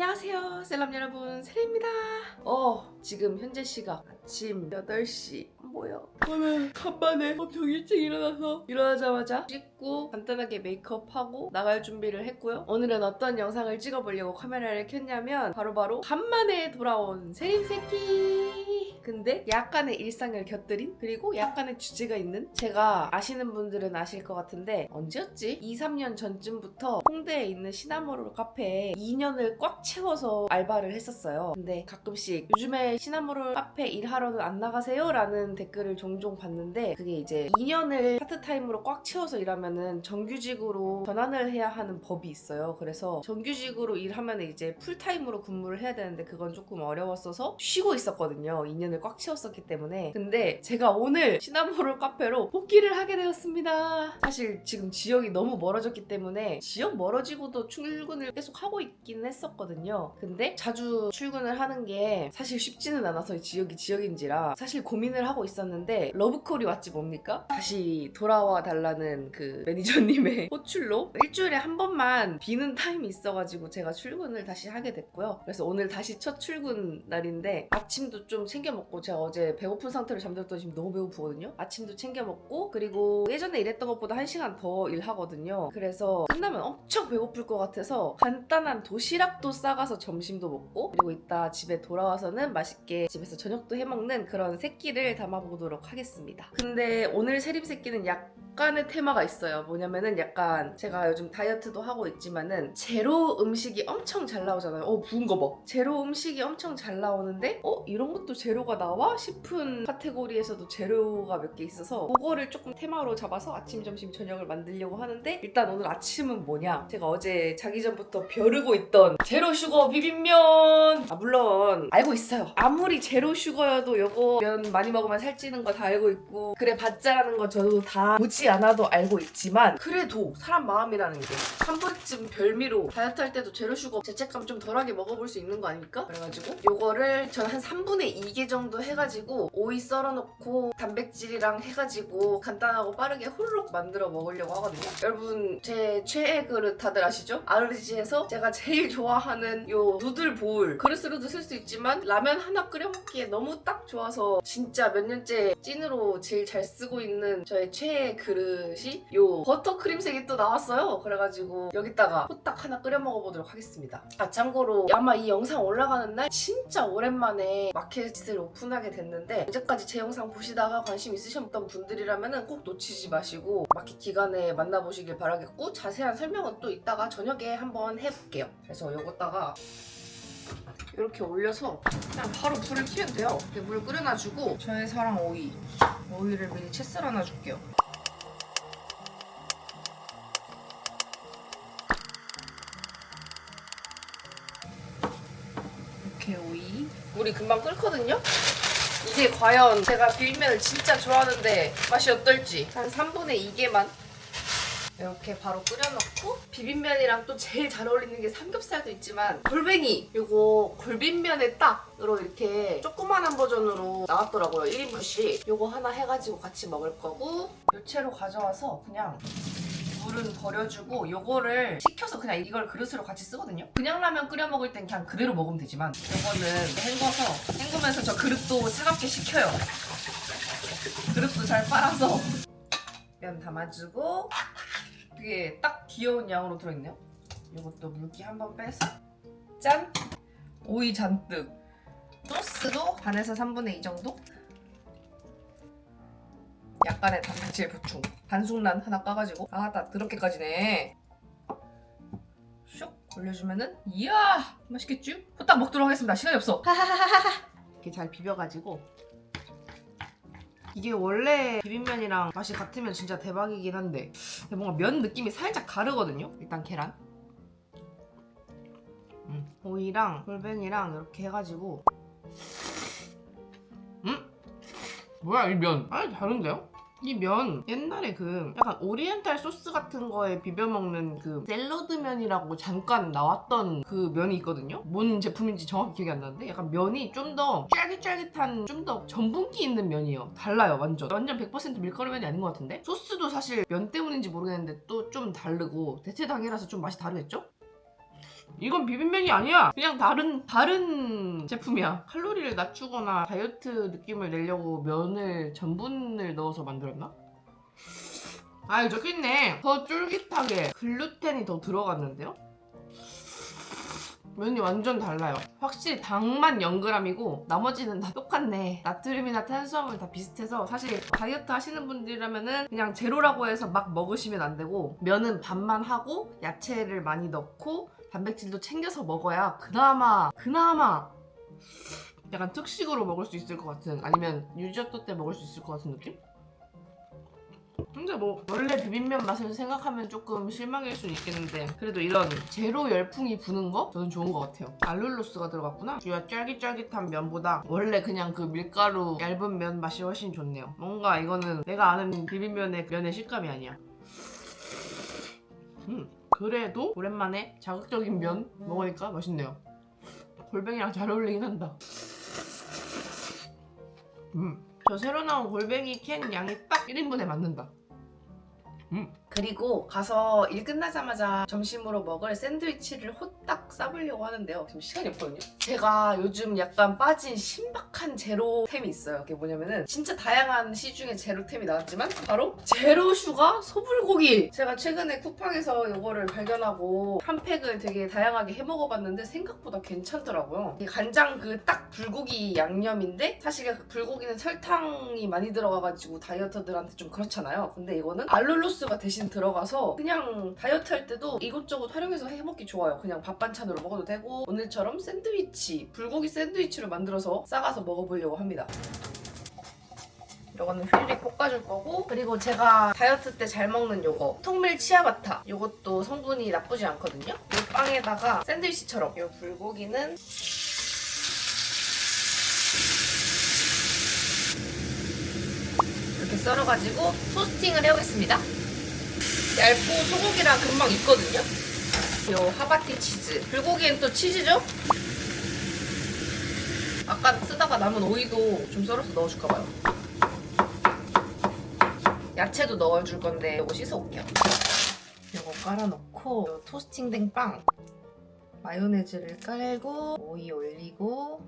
안녕하세요 셀럽 여러분. 세리입니다. 어 지금 현재 시각 아침 8시. 뭐야? 오늘 간만에 엄청 일찍 일어나서 일어나자마자 씻고 간단하게 메이크업하고 나갈 준비를 했고요. 오늘은 어떤 영상을 찍어보려고 카메라를 켰냐면 바로바로 간만에 돌아온 세림 새끼 근데 약간의 일상을 곁들인 그리고 약간의 주제가 있는 제가 아시는 분들은 아실 것 같은데 언제였지? 2, 3년 전쯤부터 홍대에 있는 시나모롤 카페에 2년을 꽉 채워서 알바를 했었어요. 근데 가끔씩 요즘에 시나모롤 카페 일하러는 안 나가세요? 라는 댓글을 종종 봤는데 그게 이제 2년을 파트타임으로 꽉 채워서 일하면은 정규직으로 전환을 해야 하는 법이 있어요. 그래서 정규직으로 일하면 이제 풀타임으로 근무를 해야 되는데 그건 조금 어려웠어서 쉬고 있었거든요. 2년 을꽉 채웠었기 때문에. 근데 제가 오늘 시나모롤 카페로 복귀를 하게 되었습니다. 사실 지금 지역이 너무 멀어졌기 때문에 지역 멀어지고도 출근을 계속 하고 있긴 했었거든요. 근데 자주 출근을 하는 게 사실 쉽지는 않아서 이 지역이 지역인지라 사실 고민을 하고 있었는데 러브콜이 왔지 뭡니까? 다시 돌아와 달라는 그 매니저님의 호출로 일주일에 한 번만 비는 타임이 있어가지고 제가 출근을 다시 하게 됐고요. 그래서 오늘 다시 첫 출근 날인데 아침도 좀 챙겨 먹고 제가 어제 배고픈 상태로 잠들었더니 지금 너무 배고프거든요. 아침도 챙겨 먹고 그리고 예전에 일했던 것보다 한 시간 더 일하거든요. 그래서 끝나면 엄청 배고플 것 같아서 간단한 도시락도 싸가서 점심도 먹고 그리고 이따 집에 돌아와서는 맛있게 집에서 저녁도 해 먹는 그런 새끼를 담아보도록 하겠습니다. 근데 오늘 세림 새끼는 약간의 테마가 있어요. 뭐냐면은 약간 제가 요즘 다이어트도 하고 있지만은 제로 음식이 엄청 잘 나오잖아요. 어 부은 거 봐. 제로 음식이 엄청 잘 나오는데 어 이런 것도 제로가 나와 싶은 카테고리에서도 제로가 몇 개 있어서 그거를 조금 테마로 잡아서 아침, 점심, 저녁을 만들려고 하는데 일단 오늘 아침은 뭐냐? 제가 어제 자기 전부터 벼르고 있던 제로 슈거 비빔면. 아 물론 알고 있어요. 아무리 제로 슈거여도 요거 면 많이 먹으면 살찌는 거 다 알고 있고 그래 봤자라는 거 저도 다 보지 않아도 알고 있지만 그래도 사람 마음이라는 게 한 번쯤 별미로 다이어트 할 때도 제로 슈거 죄책감 좀 덜하게 먹어볼 수 있는 거 아닙니까? 그래가지고 요거를 전 한 3분의 2개 정도 해가지고 오이 썰어놓고 단백질이랑 해가지고 간단하고 빠르게 후루룩 만들어 먹으려고 하거든요. 여러분 제 최애 그릇 다들 아시죠? 아르지에서 제가 제일 좋아하는 요 누들 보울 그릇으로도 쓸 수 있지만 라면 하나 끓여 먹기에 너무 딱 좋아서 진짜 몇 년째 찐으로 제일 잘 쓰고 있는 저의 최애 그릇이 요 버터 크림색이 또 나왔어요. 그래가지고 여기다가 호딱 하나 끓여 먹어보도록 하겠습니다. 아 참고로 아마 이 영상 올라가는 날 진짜 오랜만에 마켓을 오픈하게 됐는데 이제까지 제 영상 보시다가 관심 있으셨던 분들이라면 꼭 놓치지 마시고 마켓 기간에 만나보시길 바라겠고 자세한 설명은 또 이따가 저녁에 한번 해볼게요. 그래서 요거다가 이렇게 올려서 그냥 바로 불을 켜면 돼요. 물 끓여놔주고 저의 사랑 오이 오이를 미리 채 썰어놔줄게요. 물이 금방 끓거든요? 이게 과연 제가 비빔면을 진짜 좋아하는데 맛이 어떨지. 한 3분의 2개만 이렇게 바로 끓여놓고 비빔면이랑 또 제일 잘 어울리는 게 삼겹살도 있지만 골뱅이 요거 골빈면에 딱으로 이렇게 조그만한 버전으로 나왔더라고요. 1인분씩. 요거 하나 해가지고 같이 먹을 거고. 요채로 가져와서 그냥 물은 버려주고 요거를 식혀서 그냥 이걸 그릇으로 같이 쓰거든요 그냥 라면 끓여 먹을 땐 그냥 그대로 먹으면 되지만 요거는 헹궈서 헹구면서 저 그릇도 차갑게 식혀요 그릇도 잘 빨아서 면 담아주고 되게 딱 귀여운 양으로 들어있네요. 이것도 물기 한번 빼서 짠! 오이 잔뜩 소스도 반에서 3분의 2 정도? 약간의 단백질 보충. 반숙란 하나 까가지고. 아딱 그렇게까지네. 슉! 올려주면은 이야! 맛있겠죠? 후딱 먹도록 하겠습니다. 시간이 없어. 이렇게 잘 비벼가지고. 이게 원래 비빔면이랑 맛이 같으면 진짜 대박이긴 한데 뭔가 면 느낌이 살짝 다르거든요. 일단 계란. 음, 오이랑 골뱅이랑 이렇게 해가지고. 음? 뭐야 이 면? 아니 다른데요? 이 면 옛날에 그 약간 오리엔탈 소스 같은 거에 비벼 먹는 그 샐러드 면이라고 잠깐 나왔던 그 면이 있거든요. 뭔 제품인지 정확히 기억이 안 나는데 약간 면이 좀 더 쫄깃쫄깃한 좀 더 전분기 있는 면이에요. 달라요 완전. 완전 100% 밀가루 면이 아닌 것 같은데 소스도 사실 면 때문인지 모르겠는데 또 좀 다르고 대체 당이라서 좀 맛이 다르겠죠? 이건 비빔면이 아니야. 그냥 다른 다른 제품이야. 칼로리를 낮추거나 다이어트 느낌을 내려고 면을 전분을 넣어서 만들었나? 아, 여기 적혀있네. 더 쫄깃하게 글루텐이 더 들어갔는데요? 면이 완전 달라요. 확실히 당만 0g이고 나머지는 다 똑같네. 나트륨이나 탄수화물 다 비슷해서 사실 다이어트 하시는 분들이라면은 그냥 제로라고 해서 막 먹으시면 안 되고 면은 반만 하고 야채를 많이 넣고 단백질도 챙겨서 먹어야 그나마 그나마 약간 특식으로 먹을 수 있을 것 같은 아니면 유지어토 때 먹을 수 있을 것 같은 느낌? 근데 뭐 원래 비빔면 맛을 생각하면 조금 실망일 수는 있겠는데 그래도 이런 제로 열풍이 부는 거? 저는 좋은 것 같아요. 알룰로스가 들어갔구나? 쥐가 쫄깃쫄깃한 면보다 원래 그냥 그 밀가루 얇은 면 맛이 훨씬 좋네요. 뭔가 이거는 내가 아는 비빔면의 면의 식감이 아니야. 음 그래도 오랜만에 자극적인 면 먹으니까 맛있네요 골뱅이랑 잘 어울리긴 한다 음. 저 새로 나온 골뱅이 캔 양이 딱 1인분에 맞는다. 음. 그리고 가서 일 끝나자마자 점심으로 먹을 샌드위치를 호딱 싸보려고 하는데요. 지금 시간이 없거든요. 제가 요즘 약간 빠진 신박한 제로템이 있어요. 그게 뭐냐면은 진짜 다양한 시중에 제로템이 나왔지만 바로 제로 슈가 소불고기. 제가 최근에 쿠팡에서 이거를 발견하고 한 팩을 되게 다양하게 해 먹어봤는데 생각보다 괜찮더라고요. 이 간장 그 딱 불고기 양념인데 사실 그 불고기는 설탕이 많이 들어가가지고 다이어터들한테 좀 그렇잖아요. 근데 이거는 알룰로스가 대신 들어가서 그냥 다이어트 할 때도 이것저것 활용해서 해먹기 좋아요. 그냥 밥 반찬으로 먹어도 되고 오늘처럼 샌드위치, 불고기 샌드위치를 만들어서 싸가서 먹어보려고 합니다. 이거는 휘리릭 볶아줄 거고 그리고 제가 다이어트 때 잘 먹는 요거 통밀 치아바타 요것도 성분이 나쁘지 않거든요 이 빵에다가 샌드위치처럼 이 불고기는 이렇게 썰어가지고 토스팅을 해오겠습니다 얇고 소고기랑 금방 익거든요 요 하바티 치즈 불고기엔 또 치즈죠? 아까 쓰다가 남은 오이도 좀 썰어서 넣어줄까 봐요 야채도 넣어줄 건데 이거 씻어올게요. 이거 깔아놓고 요 토스팅된 빵 마요네즈를 깔고 오이 올리고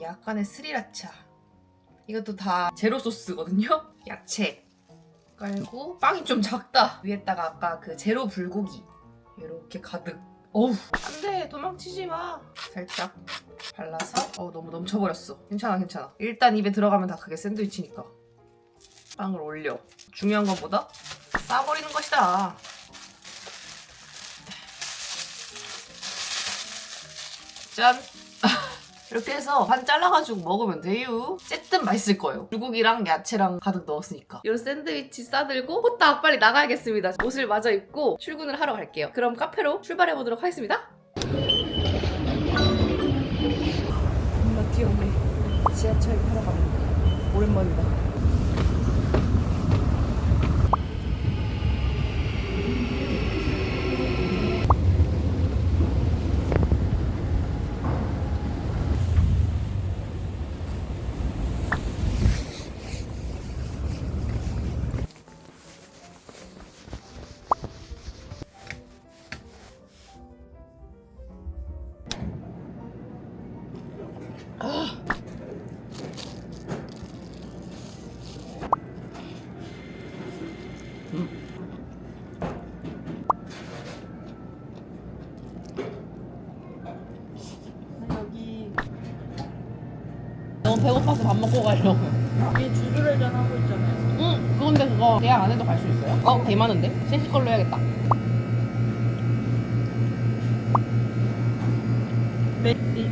약간의 스리라차 이것도 다 제로 소스거든요. 야채 깔고 빵이 좀 작다. 위에다가 아까 그 제로 불고기 이렇게 가득. 어우 안돼 도망치지 마. 살짝 발라서 어 너무 넘쳐버렸어. 괜찮아 괜찮아. 일단 입에 들어가면 다 그게 샌드위치니까. 빵을 올려. 중요한 것보다 싸버리는 것이다. 짠! 이렇게 해서 반 잘라가지고 먹으면 돼요. 어쨌든 맛있을 거예요. 불고기랑 야채랑 가득 넣었으니까. 이 샌드위치 싸들고 호딱 빨리 나가야겠습니다. 옷을 마저 입고 출근을 하러 갈게요. 그럼 카페로 출발해 보도록 하겠습니다. 엄마 귀엽네. 지하철 타러 갑니다. 오랜만이다. 너무 배고파서 밥 먹고 가려고. 위에 주술회전 하고 있잖아요. 응, 그건데 그거 계약 안 해도 갈 수 있어요? 어, 개 많은데? 셋시 걸로 해야겠다.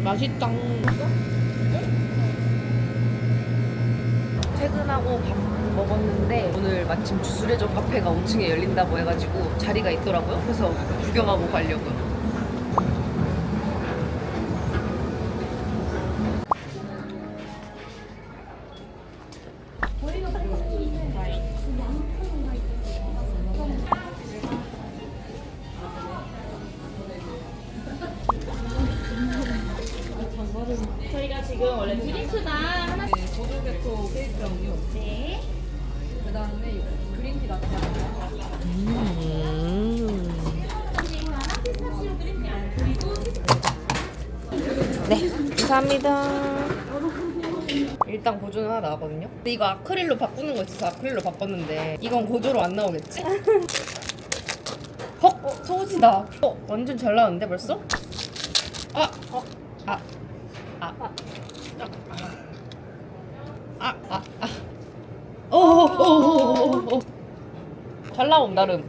맛있다. 퇴근하고 밥 먹었는데 오늘 마침 주술회전 카페가 5층에 열린다고 해가지고 자리가 있더라고요. 그래서 구경하고 가려고요. 지금 원래 드링크나 하나 네, 보조개토 케이크랑요. 네. 그다음에 그린티 라떼. 네, 감사합니다. 일단 고조는 하나 나왔거든요. 근데 이거 아크릴로 바꾸는 거 있어서 아크릴로 바꿨는데 이건 고조로 안 나오겠지? 헉, 어, 소지다. 어, 완전 잘 나왔는데 벌써? 아, 어, 아, 아, 아, 아, 아, 아. 오, 오, 오, 오, 오. 잘 나옴 나름.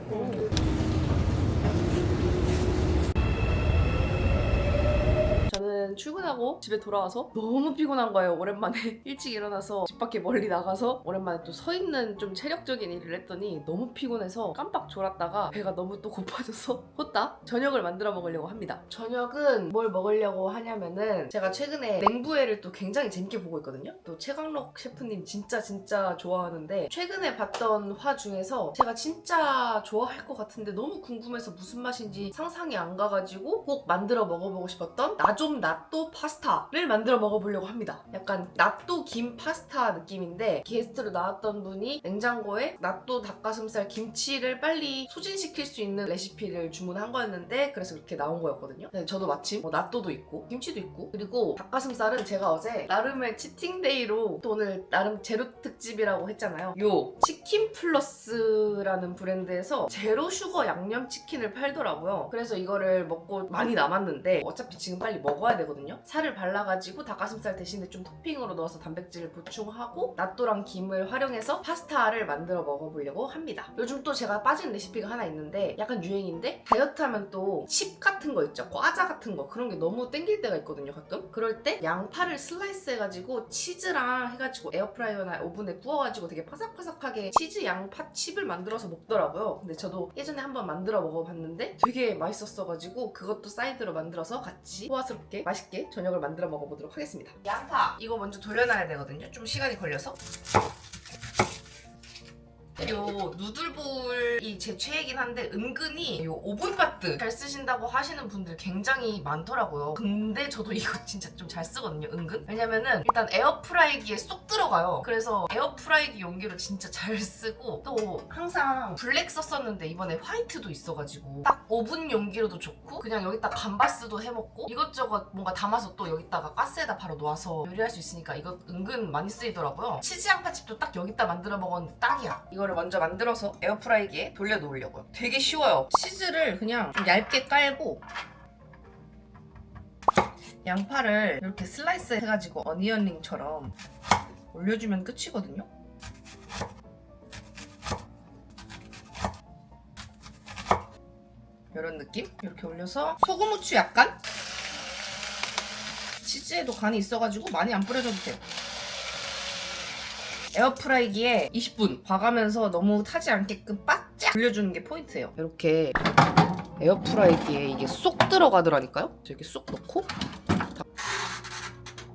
저는 출근하고 집에 돌아와서 너무 피곤한 거예요. 오랜만에 일찍 일어나서 집 밖에 멀리 나가서 오랜만에 또 서 있는 좀 체력적인 일을 했더니 너무 피곤해서 깜빡 졸았다가 배가 너무 또 고파져서 후딱 저녁을 만들어 먹으려고 합니다. 저녁은 뭘 먹으려고 하냐면은 제가 최근에 냉부회를 또 굉장히 재밌게 보고 있거든요. 또 최강록 셰프님 진짜 진짜 좋아하는데 최근에 봤던 화 중에서 제가 진짜 좋아할 것 같은데 너무 궁금해서 무슨 맛인지 상상이 안 가가지고 꼭 만들어 먹어보고 싶었던 나 좀 나또 파스타를 만들어 먹어보려고 합니다. 약간 나또 김 파스타 느낌인데 게스트로 나왔던 분이 냉장고에 나또 닭가슴살 김치를 빨리 소진시킬 수 있는 레시피를 주문한 거였는데 그래서 그렇게 나온 거였거든요. 근데 저도 마침 뭐 나또도 있고 김치도 있고 그리고 닭가슴살은 제가 어제 나름의 치팅데이로 또 오늘 나름 제로 특집이라고 했잖아요. 요 치킨 플러스라는 브랜드에서 제로 슈거 양념 치킨을 팔더라고요. 그래서 이거를 먹고 많이 남았는데 어차피 지금 빨리 먹어야 되거든요. 살을 발라가지고 닭가슴살 대신에 좀 토핑으로 넣어서 단백질을 보충하고 나또랑 김을 활용해서 파스타를 만들어 먹어보려고 합니다. 요즘 또 제가 빠진 레시피가 하나 있는데 약간 유행인데 다이어트 하면 또 칩 같은 거 있죠. 과자 같은 거 그런 게 너무 땡길 때가 있거든요. 가끔. 그럴 때 양파를 슬라이스 해가지고 치즈랑 해가지고 에어프라이어나 오븐에 구워가지고 되게 바삭바삭하게 치즈 양파 칩을 만들어서 먹더라고요. 근데 저도 예전에 한번 만들어 먹어봤는데 되게 맛있었어가지고 그것도 사이드로 만들어서 같이 소화스럽게 맛있게 저녁을 만들어 먹어보도록 하겠습니다. 양파 이거 먼저 돌려놔야 되거든요. 좀 시간이 걸려서. 요 누들볼이 제 최애긴 한데 은근히 요 오븐 바트 잘 쓰신다고 하시는 분들 굉장히 많더라고요. 근데 저도 이거 진짜 좀 잘 쓰거든요, 은근. 왜냐면은 일단 에어프라이기에 쏙 들어가요. 그래서 에어프라이기 용기로 진짜 잘 쓰고 또 항상 블랙 썼었는데 이번에 화이트도 있어가지고 딱 오븐 용기로도 좋고 그냥 여기다 감바스도 해먹고 이것저것 뭔가 담아서 또 여기다가 가스에다 바로 놓아서 요리할 수 있으니까 이거 은근 많이 쓰이더라고요. 치즈 양파칩도 딱 여기다 만들어 먹었는데 딱이야. 이거 를 먼저 만들어서 에어프라이기에 돌려 놓으려고요. 되게 쉬워요. 치즈를 그냥 좀 얇게 깔고 양파를 이렇게 슬라이스 해가지고 어니언링처럼 올려주면 끝이거든요. 이런 느낌? 이렇게 올려서 소금 후추 약간 치즈에도 간이 있어가지고 많이 안 뿌려줘도 돼요. 에어프라이기에 20분 봐가면서 너무 타지 않게끔 바짝 돌려주는 게 포인트예요. 이렇게 에어프라이기에 이게 쏙 들어가더라니까요. 이렇게 쏙 넣고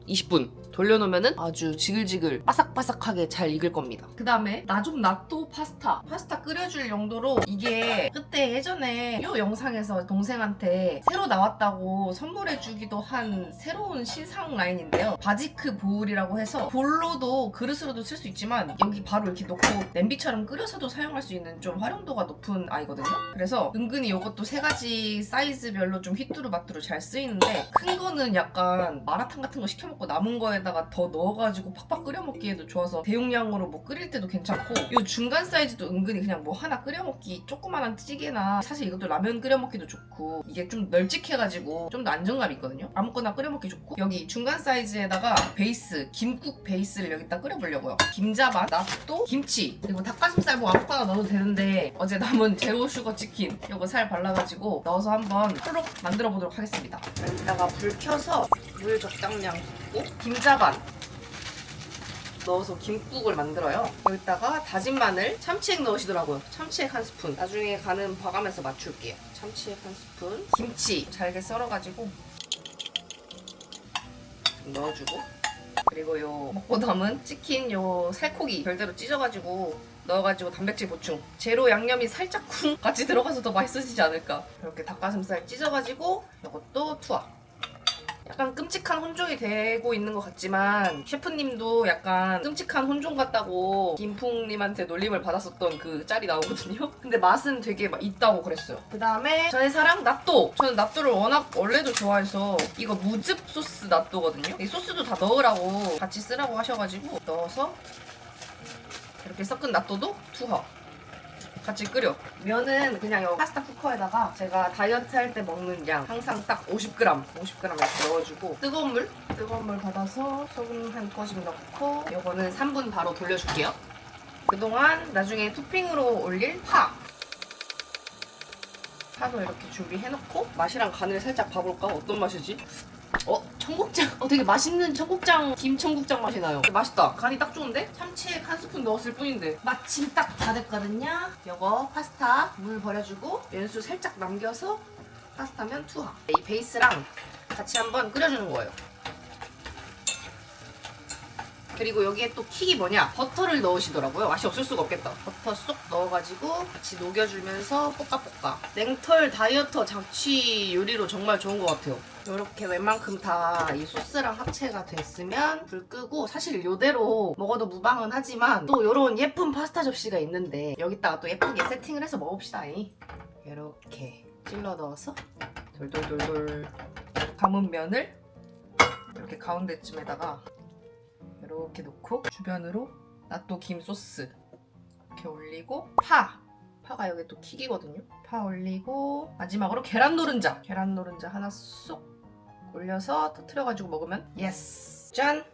20분 돌려놓으면 아주 지글지글 바삭바삭하게 잘 익을 겁니다. 그 다음에 나 좀 낫또 파스타. 파스타 끓여줄 용도로 이게 그때 예전에 이 영상에서 동생한테 새로 나왔다고 선물해주기도 한 새로운 신상 라인인데요. 바지크 보울이라고 해서 볼로도 그릇으로도 쓸 수 있지만 여기 바로 이렇게 넣고 냄비처럼 끓여서도 사용할 수 있는 좀 활용도가 높은 아이거든요. 그래서 은근히 이것도 세 가지 사이즈별로 좀 휘뚜루마뚜루 잘 쓰이는데 큰 거는 약간 마라탕 같은 거 시켜 먹고 남은 거에다 가 더 넣어가지고 팍팍 끓여 먹기에도 좋아서 대용량으로 뭐 끓일 때도 괜찮고 이 중간 사이즈도 은근히 그냥 뭐 하나 끓여 먹기 조그만한 찌개나 사실 이것도 라면 끓여 먹기도 좋고 이게 좀 널찍해가지고 좀 더 안정감이 있거든요. 아무거나 끓여 먹기 좋고 여기 중간 사이즈에다가 베이스 김국 베이스를 여기다 끓여보려고요. 김자반, 낫또, 김치 그리고 닭가슴살 뭐 아무거나 넣어도 되는데 어제 남은 제로 슈거 치킨 이거 살 발라가지고 넣어서 한번 호록 만들어 보도록 하겠습니다. 여기다가 불 켜서 물 적당량 붓고 김자반 넣어서 김국을 만들어요. 여기다가 다진 마늘, 참치액 넣으시더라고요. 참치액 한 스푼. 나중에 간은 봐가면서 맞출게요. 참치액 한 스푼. 김치 잘게 썰어가지고 좀 넣어주고 그리고 요 먹고 남은 치킨 요 살코기 별대로 찢어가지고 넣어가지고 단백질 보충 제로 양념이 살짝 쿵 같이 들어가서 더 맛있어지지 않을까 이렇게 닭가슴살 찢어가지고 이것도 투하 약간 끔찍한 혼종이 되고 있는 것 같지만 셰프님도 약간 끔찍한 혼종 같다고 김풍님한테 놀림을 받았었던 그 짤이 나오거든요. 근데 맛은 되게 막 있다고 그랬어요. 그 다음에 저의 사랑 나또. 저는 나또를 워낙 원래도 좋아해서 이거 무즙 소스 나또거든요. 이 소스도 다 넣으라고 같이 쓰라고 하셔가지고 넣어서 이렇게 섞은 나또도 투하. 같이 끓여. 면은 그냥 이 파스타 쿠커에다가 제가 다이어트 할 때 먹는 양 항상 딱 50g, 50g 이렇게 넣어주고 뜨거운 물, 뜨거운 물 받아서 소금 한 꼬집 넣고 이거는 3분 바로 돌려줄게요. 그동안 나중에 토핑으로 올릴 파. 파도 이렇게 준비해놓고 맛이랑 간을 살짝 봐볼까? 어떤 맛이지? 어? 청국장. 어, 되게 맛있는 청국장, 김 청국장 맛이 나요. 맛있다. 간이 딱 좋은데? 참치액 한 스푼 넣었을 뿐인데. 마침 딱 다 됐거든요. 요거 파스타 물 버려주고 연수 살짝 남겨서 파스타면 투하. 이 베이스랑 같이 한번 끓여주는 거예요. 그리고 여기에 또 킥이 뭐냐? 버터를 넣으시더라고요. 맛이 없을 수가 없겠다. 버터 쏙 넣어가지고 같이 녹여주면서 볶아볶아. 냉털 다이어터 장치 요리로 정말 좋은 것 같아요. 이렇게 웬만큼 다 이 소스랑 합체가 됐으면 불 끄고 사실 이대로 먹어도 무방은 하지만 또 이런 예쁜 파스타 접시가 있는데 여기다가 또 예쁘게 세팅을 해서 먹어봅시다. 이렇게 찔러 넣어서 돌돌돌돌 담은 면을 이렇게 가운데쯤에다가 이렇게 놓고 주변으로 나또 김 소스 이렇게 올리고 파 파가 여기 또 킥이거든요 파 올리고 마지막으로 계란 노른자 계란 노른자 하나 쏙 올려서 터트려가지고 먹으면 예스 짠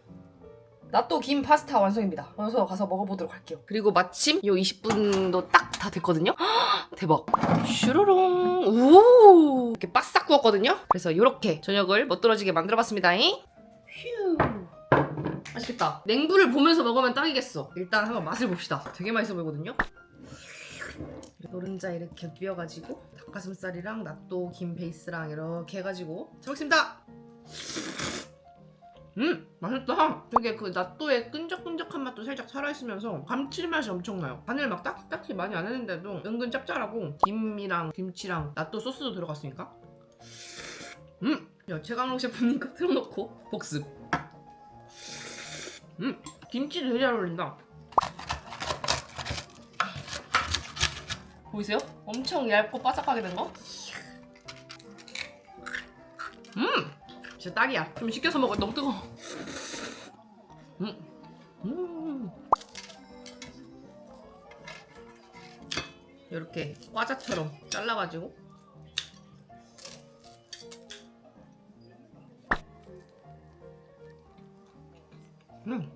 나또 김 파스타 완성입니다. 어서 가서 먹어보도록 할게요. 그리고 마침 요 20분도 딱 다 됐거든요. 헉, 대박. 슈르롱. 우. 이렇게 바싹 구웠거든요. 그래서 이렇게 저녁을 멋들어지게 만들어봤습니다. 휴. 맛있겠다. 냉부를 보면서 먹으면 딱이겠어. 일단 한번 맛을 봅시다. 되게 맛있어 보이거든요. 노른자 이렇게 비벼가지고 닭가슴살이랑 낫또 김 베이스랑 이렇게 해가지고 잘 먹습니다. 음 맛있다. 되게 그 낫또의 끈적끈적한 맛도 살짝 살아있으면서 감칠맛이 엄청나요. 간을 막 딱딱히 많이 안 했는데도 은근 짭짤하고 김이랑 김치랑 낫또 소스도 들어갔으니까. 음 야, 최강록 셰프님 거 틀어놓고 복습. 음 김치도 되게 잘 어울린다. 보이세요? 엄청 얇고 바삭하게 된 거? 음! 진짜 딱이야. 좀 식혀서 먹어. 너무 뜨거워. 음. 음. 이렇게 과자처럼 잘라가지고 음.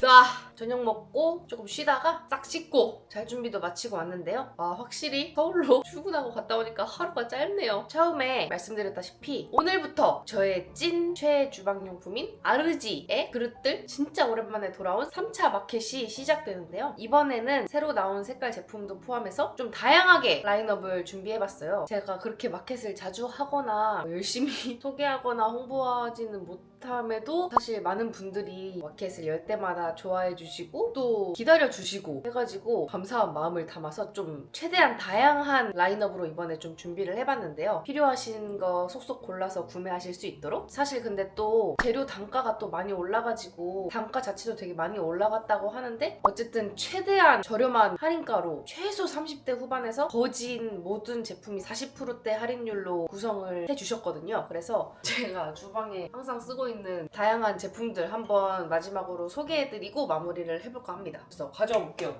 자, 저녁 먹고 조금 쉬다가 싹 씻고 잘 준비도 마치고 왔는데요. 아, 확실히 서울로 출근하고 갔다 오니까 하루가 짧네요. 처음에 말씀드렸다시피 오늘부터 저의 찐 최애 주방용품인 아르지의 그릇들 진짜 오랜만에 돌아온 3차 마켓이 시작되는데요. 이번에는 새로 나온 색깔 제품도 포함해서 좀 다양하게 라인업을 준비해봤어요. 제가 그렇게 마켓을 자주 하거나 열심히 소개하거나 홍보하지는 못 함에도 사실 많은 분들이 마켓을 열 때마다 좋아해 주시고 또 기다려 주시고 해가지고 감사한 마음을 담아서 좀 최대한 다양한 라인업으로 이번에 좀 준비를 해봤는데요. 필요하신 거 속속 골라서 구매하실 수 있도록 사실 근데 또 재료 단가가 또 많이 올라가지고 단가 자체도 되게 많이 올라갔다고 하는데 어쨌든 최대한 저렴한 할인가로 최소 30대 후반에서 거진 모든 제품이 40%대 할인율로 구성을 해주셨거든요. 그래서 제가 주방에 항상 쓰고 있는 다양한 제품들 한번 마지막으로 소개해드리고 마무리를 해볼까 합니다. 그래서 가져와 볼게요.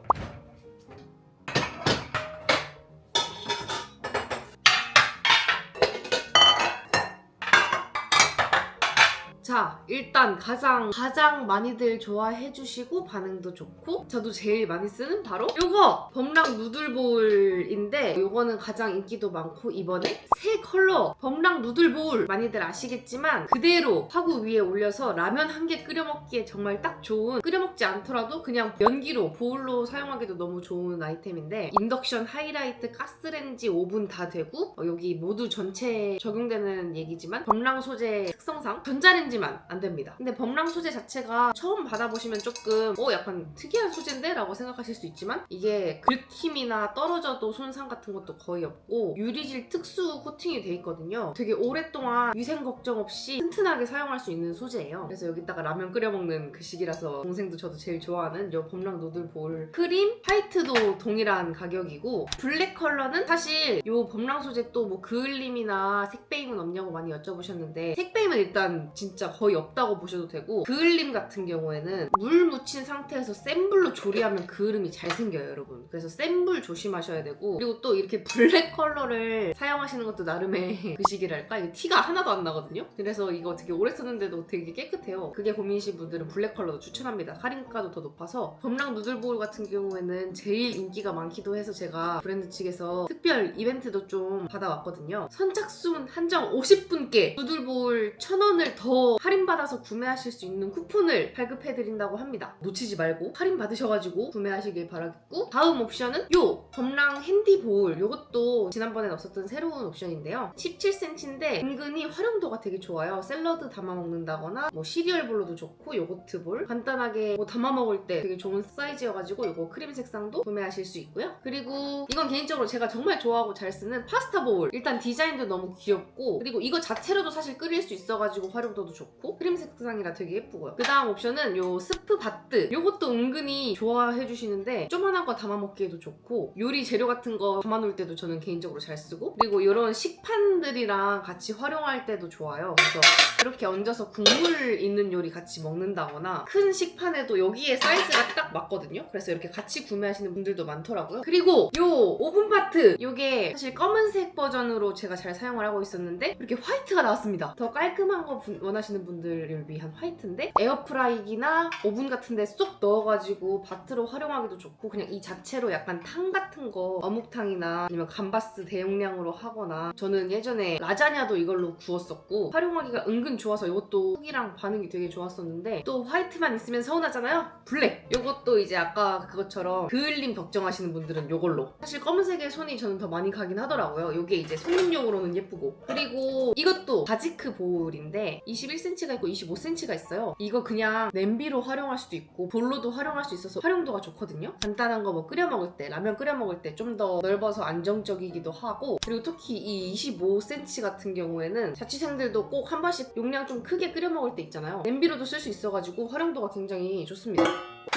자, 일단 가장 가장 많이들 좋아해 주시고 반응도 좋고 저도 제일 많이 쓰는 바로 요거! 범랑 누들볼인데 요거는 가장 인기도 많고 이번에 새 컬러! 범랑 누들볼! 많이들 아시겠지만 그대로 화구 위에 올려서 라면 한 개 끓여 먹기에 정말 딱 좋은 끓여 먹지 않더라도 그냥 연기로 보울로 사용하기도 너무 좋은 아이템인데 인덕션 하이라이트 가스레인지 오븐 다 되고 어, 여기 모두 전체 적용되는 얘기지만 범랑 소재 특성상 전자레인 지 하지만 안 됩니다. 근데 범랑 소재 자체가 처음 받아보시면 조금 어 약간 특이한 소재인데? 라고 생각하실 수 있지만 이게 긁힘이나 떨어져도 손상 같은 것도 거의 없고 유리질 특수 코팅이 돼 있거든요. 되게 오랫동안 위생 걱정 없이 튼튼하게 사용할 수 있는 소재예요. 그래서 여기다가 라면 끓여 먹는 그 시기라서 동생도 저도 제일 좋아하는 요 범랑 누들 볼 크림 화이트도 동일한 가격이고 블랙 컬러는 사실 요 범랑 소재 또 뭐 그을림이나 색배임은 없냐고 많이 여쭤보셨는데 색배임은 일단 진짜 거의 없다고 보셔도 되고 그을림 같은 경우에는 물 묻힌 상태에서 센 불로 조리하면 그을음이 잘 생겨요 여러분. 그래서 센 불 조심하셔야 되고 그리고 또 이렇게 블랙 컬러를 사용하시는 것도 나름의 그 시기랄까? 이게 티가 하나도 안 나거든요? 그래서 이거 되게 오래 썼는데도 되게 깨끗해요. 그게 고민이신 분들은 블랙 컬러도 추천합니다. 할인가도 더 높아서. 범랑 누들볼 같은 경우에는 제일 인기가 많기도 해서 제가 브랜드 측에서 특별 이벤트도 좀 받아왔거든요. 선착순 한정 50분께 누들볼 1000원을 더 할인받아서 구매하실 수 있는 쿠폰을 발급해드린다고 합니다. 놓치지 말고 할인 받으셔가지고 구매하시길 바라겠고 다음 옵션은 요 범랑 핸디 보울. 요것도 지난번엔 없었던 새로운 옵션인데요. 17cm인데 은근히 활용도가 되게 좋아요. 샐러드 담아 먹는다거나 뭐 시리얼 볼로도 좋고 요거트 볼. 간단하게 뭐 담아 먹을 때 되게 좋은 사이즈여가지고 요거 크림 색상도 구매하실 수 있고요. 그리고 이건 개인적으로 제가 정말 좋아하고 잘 쓰는 파스타 보울. 일단 디자인도 너무 귀엽고 그리고 이거 자체로도 사실 끓일 수 있어가지고 활용도도 좋고 크림 색상이라 되게 예쁘고요. 그 다음 옵션은 요 스프 바트 요것도 은근히 좋아해 주시는데 조만한 거 담아 먹기에도 좋고 요리 재료 같은 거 담아 놓을 때도 저는 개인적으로 잘 쓰고 그리고 이런 식판들이랑 같이 활용할 때도 좋아요. 그래서 이렇게 얹어서 국물 있는 요리 같이 먹는다거나 큰 식판에도 여기에 사이즈가 딱 맞거든요. 그래서 이렇게 같이 구매하시는 분들도 많더라고요. 그리고 요 오븐 파트 요게 사실 검은색 버전으로 제가 잘 사용을 하고 있었는데 이렇게 화이트가 나왔습니다. 더 깔끔한 거 분- 원하시는 분들을 위한 화이트인데 에어프라이기나 오븐 같은 데 쏙 넣어가지고 바트로 활용하기도 좋고 그냥 이 자체로 약간 탕 같은 거 어묵탕이나 아니면 감바스 대용량으로 하거나 저는 예전에 라자냐도 이걸로 구웠었고 활용하기가 은근 좋아서 이것도 후기랑 반응이 되게 좋았었는데 또 화이트만 있으면 서운하잖아요. 블랙! 요것도 이제 아까 그것처럼 그을림 걱정하시는 분들은 요걸로. 사실 검은색의 손이 저는 더 많이 가긴 하더라고요. 요게 이제 손님용으로는 예쁘고. 그리고 이것도 바지크 보울인데 21cm가 있고 25cm가 있어요. 이거 그냥 냄비로 활용할 수도 있고 볼로도 활용할 수 있어서 활용도가 좋거든요. 간단한 거 뭐 끓여 먹을 때 라면 끓여 먹을 때 좀 더 넓어서 안정적이기도 하고 그리고 특히 이 25cm 같은 경우에는 자취생들도 꼭 한 번씩 용량 좀 크게 끓여 먹을 때 있잖아요. 냄비로도 쓸 수 있어가지고 활용도가 굉장히 좋습니다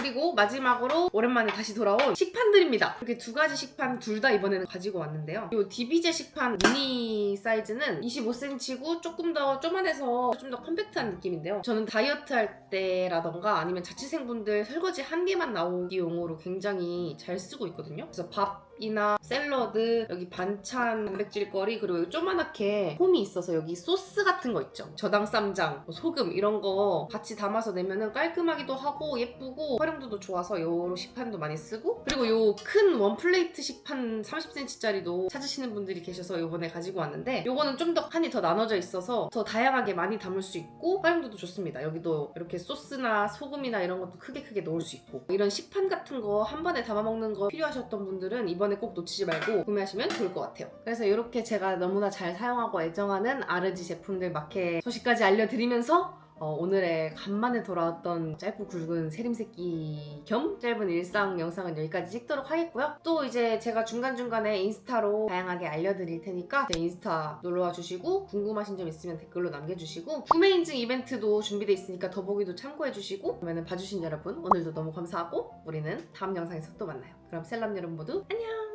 그리고 마지막으로 오랜만에 다시 돌아온 식판들입니다. 이렇게 두 가지 식판 둘 다 이번에는 가지고 왔는데요. 이 디비제 식판 미니 사이즈는 25cm고 조금 더 쪼만해서 좀 더 컴팩트한 느낌인데요. 저는 다이어트 할 때라던가 아니면 자취생분들 설거지 한 개만 나오기 용으로 굉장히 잘 쓰고 있거든요. 그래서 밥 이나 샐러드, 여기 반찬, 단백질거리 그리고 조그맣게 홈이 있어서 여기 소스 같은 거 있죠. 저당 쌈장, 뭐 소금 이런 거 같이 담아서 내면은 깔끔하기도 하고 예쁘고 활용도도 좋아서 요 식판도 많이 쓰고 그리고 요 큰 원 플레이트 식판 30cm짜리도 찾으시는 분들이 계셔서 요번에 가지고 왔는데 요거는 좀 더 칸이 더 나눠져 있어서 더 다양하게 많이 담을 수 있고 활용도도 좋습니다. 여기도 이렇게 소스나 소금이나 이런 것도 크게 크게 넣을 수 있고 이런 식판 같은 거 한 번에 담아 먹는 거 필요하셨던 분들은 이번에 꼭 놓치지 말고 구매하시면 좋을 것 같아요. 그래서 이렇게 제가 너무나 잘 사용하고 애정하는 아르지 제품들 마켓 소식까지 알려드리면서 어, 오늘의 간만에 돌아왔던 짧고 굵은 세림새끼 겸 짧은 일상 영상은 여기까지 찍도록 하겠고요. 또 이제 제가 중간중간에 인스타로 다양하게 알려드릴 테니까 제 인스타 놀러와 주시고 궁금하신 점 있으면 댓글로 남겨주시고 구매 인증 이벤트도 준비되어 있으니까 더보기도 참고해주시고 그러면 봐주신 여러분 오늘도 너무 감사하고 우리는 다음 영상에서 또 만나요. 그럼 셀럽 여러분 모두 안녕!